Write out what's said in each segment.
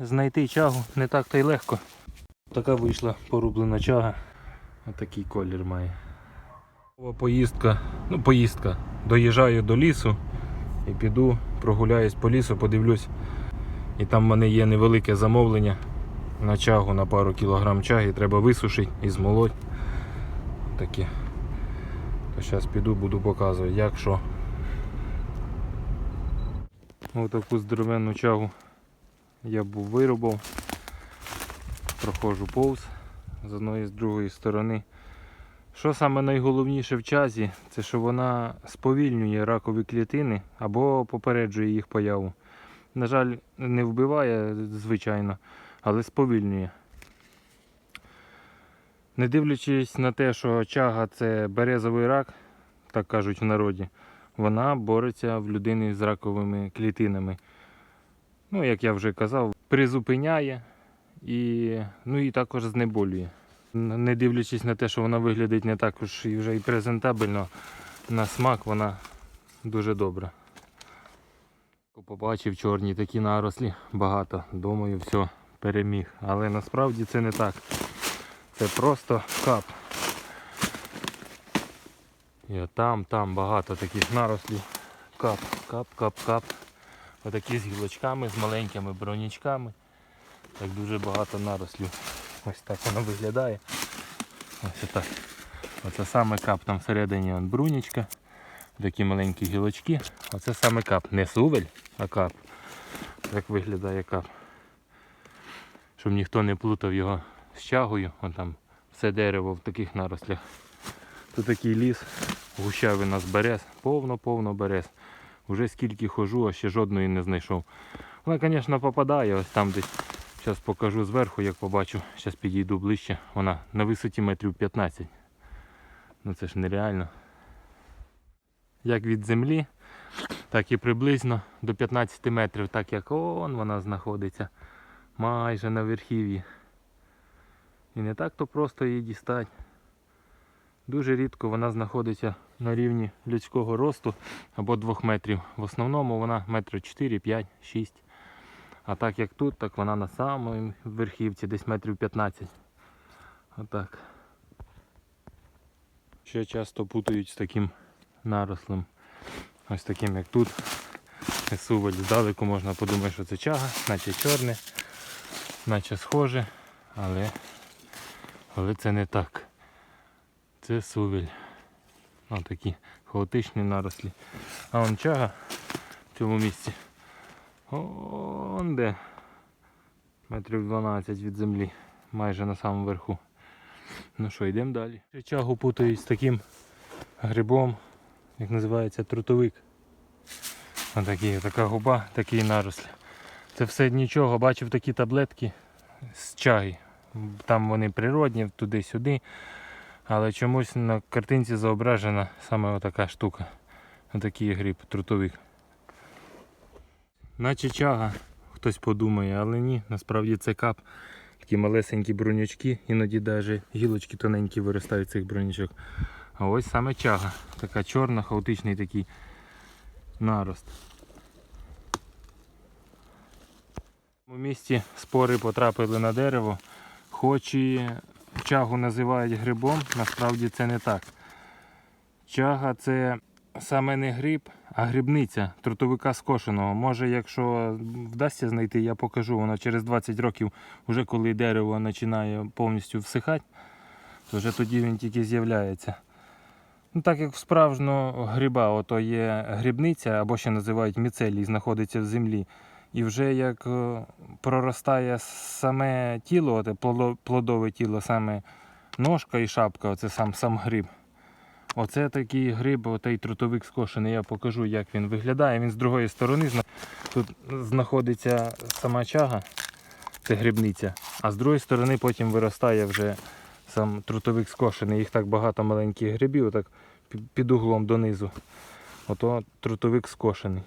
знайти чагу не так то й легко. Така вийшла порублена чага. Отакий колір має. Поїздка, ну поїздка. Доїжджаю до лісу і піду, прогуляюсь по лісу, подивлюсь. І там в мене є невелике замовлення на чагу на пару кілограм чаги. Треба висушити і змолоть. Таке. То зараз піду, буду показувати, як що. Ось таку здоровенну чагу я був виробив. Проходжу повз з одної з другої сторони. Що саме найголовніше в чазі, це що вона сповільнює ракові клітини або попереджує їх появу. На жаль, не вбиває, звичайно, але сповільнює. Не дивлячись на те, що чага це березовий рак, так кажуть в народі, вона бореться в людини з раковими клітинами. Ну, як я вже казав, призупиняє і, ну, і також знеболює. Не дивлячись на те, що вона виглядить не так уж і вже і презентабельно, на смак вона дуже добра. Побачив чорні такі нарослі, багато. Думаю, все, переміг. Але насправді це не так. Це просто кап. І там, там багато таких нарослів. Кап, кап, кап, кап. Отакі з гілочками, з маленькими бронячками. Так дуже багато нарослів. Ось так воно виглядає. Ось так. Оце саме кап там всередині он брунічка. Такі маленькі гілочки. Оце саме кап. Не сувель, а кап. Так виглядає кап. Щоб ніхто не плутав його з чагою. Вон там все дерево в таких нарослях. Тут такий ліс, гущавина з берез, повно-повно берез. Уже скільки хожу, а ще жодної не знайшов. Вона, звісно, попадає ось там десь. Зараз покажу зверху, як побачу. Зараз підійду ближче. Вона на висоті метрів 15. Ну це ж нереально. Як від землі, так і приблизно до 15 метрів, так як он вона знаходиться. Майже на верхів'ї. І не так то просто її дістати. Дуже рідко вона знаходиться на рівні людського росту або 2 метрів. В основному вона метрів 4, 5, 6. А так як тут, так вона на самій верхівці, десь метрів 15. Отак. Ще часто путають з таким нарослим. Ось таким як тут. Суваль здалеку можна подумати, що це чага, наче чорне, наче схоже, але, але це не так. Це сувель. Ось такі хаотичні нарослі. А вон чага в цьому місці. Он де. Метрів 12 від землі. Майже на самому верху. Ну що, йдемо далі. Чагу путають з таким грибом, як називається трутовик. Отакий, така губа, такий наросль. Це все нічого, бачив такі таблетки з чаги. Там вони природні, туди-сюди. Але чомусь на картинці зображена саме отака штука. Отакий гриб, трутовик. Наче чага, хтось подумає, але ні, насправді це кап. Такі малесенькі бронячки, іноді навіть гілочки тоненькі виростають з цих бронячок. А ось саме чага. Така чорна, хаотичний такий нарост. У місті спори потрапили на дерево, хоч і чагу називають грибом, насправді це не так. Чага це саме не гриб, а грибниця трутовика скошеного. Може, якщо вдасться знайти, я покажу. Воно через 20 років, вже коли дерево починає повністю всихати, то вже тоді він тільки з'являється. Ну, так як справжнього гриба, ото є грибниця, або ще називають міцелій, знаходиться в землі. І вже як е, проростає саме тіло, оте плодове тіло, саме ножка і шапка, оце сам, сам гриб. Оце такий гриб, отей трутовик скошений. Я покажу, як він виглядає. Він з другої сторони тут знаходиться сама чага, це грибниця, а з другої сторони потім виростає вже сам трутовик скошений. Їх так багато маленьких грибів, так під углом донизу. Ото трутовик скошений.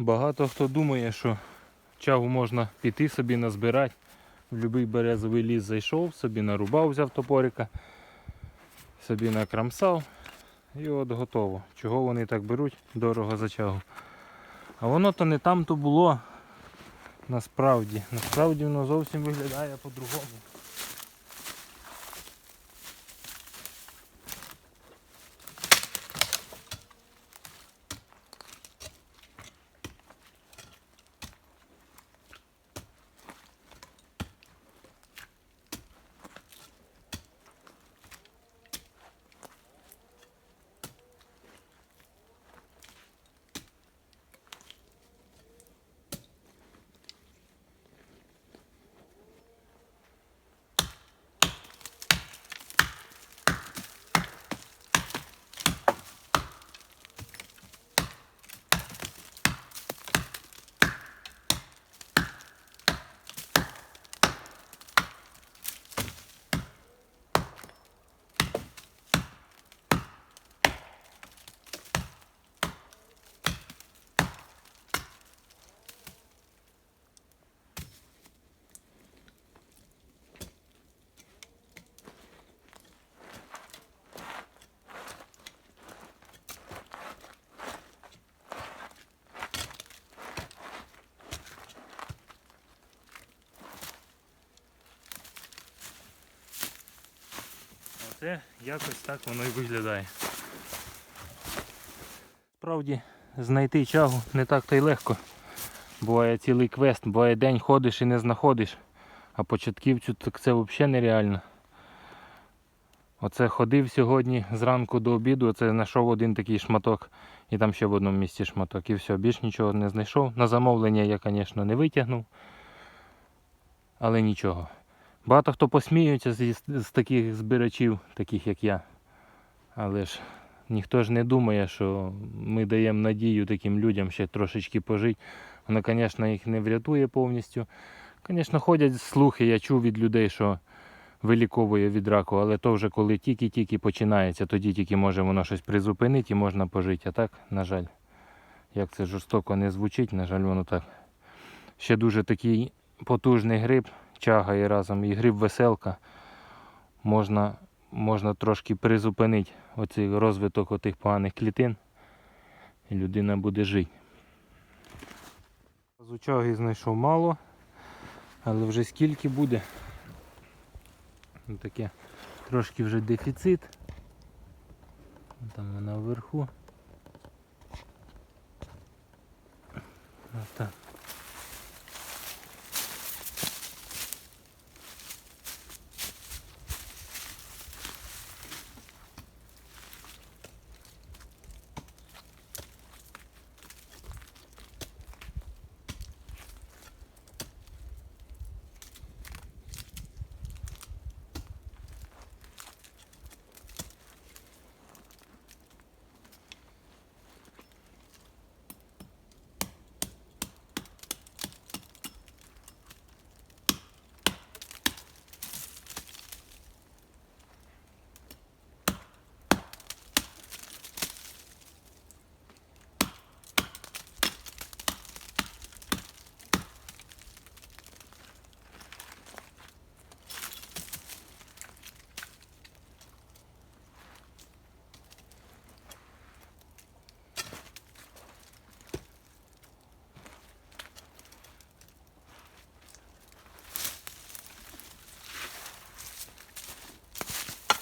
Багато хто думає, що чагу можна піти собі назбирати. В будь-який березовий ліс зайшов, собі нарубав, взяв топорика, собі накрамсав і от готово. Чого вони так беруть дорого за чагу. А воно то не там то було. насправді. Насправді воно зовсім виглядає по-другому. Оце якось так воно і виглядає. Справді, знайти чагу не так то й легко. Буває цілий квест, буває день ходиш і не знаходиш. А початківцю так це взагалі нереально. Оце ходив сьогодні зранку до обіду, оце знайшов один такий шматок і там ще в одному місці шматок. І все, більш нічого не знайшов. На замовлення я, звісно, не витягнув. Але нічого. Багато хто посміюється з, з таких збирачів, таких як я. Але ж ніхто ж не думає, що ми даємо надію таким людям ще трошечки пожити. Воно, звісно, їх не врятує повністю. Звісно, ходять слухи, я чув від людей, що виліковує від раку, але то вже коли тільки-тільки починається, тоді тільки може воно щось призупинити і можна пожити. А так, на жаль, як це жорстоко не звучить, на жаль, воно так. Ще дуже такий потужний гриб, чагає разом і гриб веселка. Можна, можна трошки призупинити оцей розвиток отих поганих клітин. І людина буде жити. З чаги знайшов мало, але вже скільки буде. Ну, Таке трошки вже дефіцит. Там вона вверху. Ось так.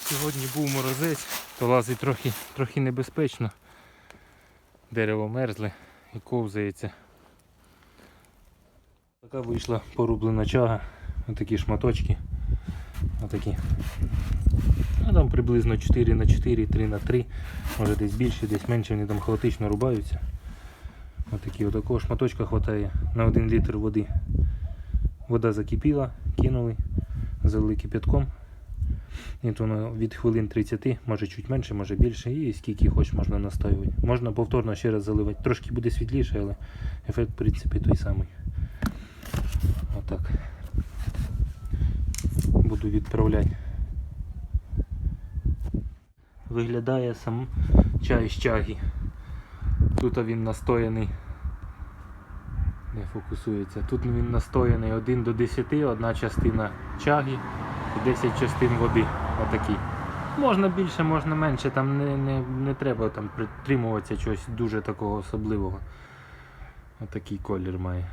Сьогодні був морозець, то лазить трохи, трохи небезпечно. Дерево мерзле і ковзається. Така вийшла порублена чага. Отакі шматочки. Отакі. А там приблизно 4 на 4, 3 на 3, може десь більше, десь менше, вони там хаотично рубаються. Отакі отакого шматочка вистачає на 1 літр води. Вода закипіла, кинули, залили кипятком. І то воно від хвилин 30, може чуть менше, може більше, і скільки хоч можна настоювати. Можна повторно ще раз заливати. Трошки буде світліше, але ефект в принципі той самий. Отак. Буду відправляти. Виглядає сам чай з чаги. Тут він настояний. Не фокусується. Тут він настояний 1 до 10, одна частина чаги і 10 частин води. Отакий. Можна більше, можна менше, там не, не, не треба там притримуватися чогось дуже такого особливого. Отакий колір має.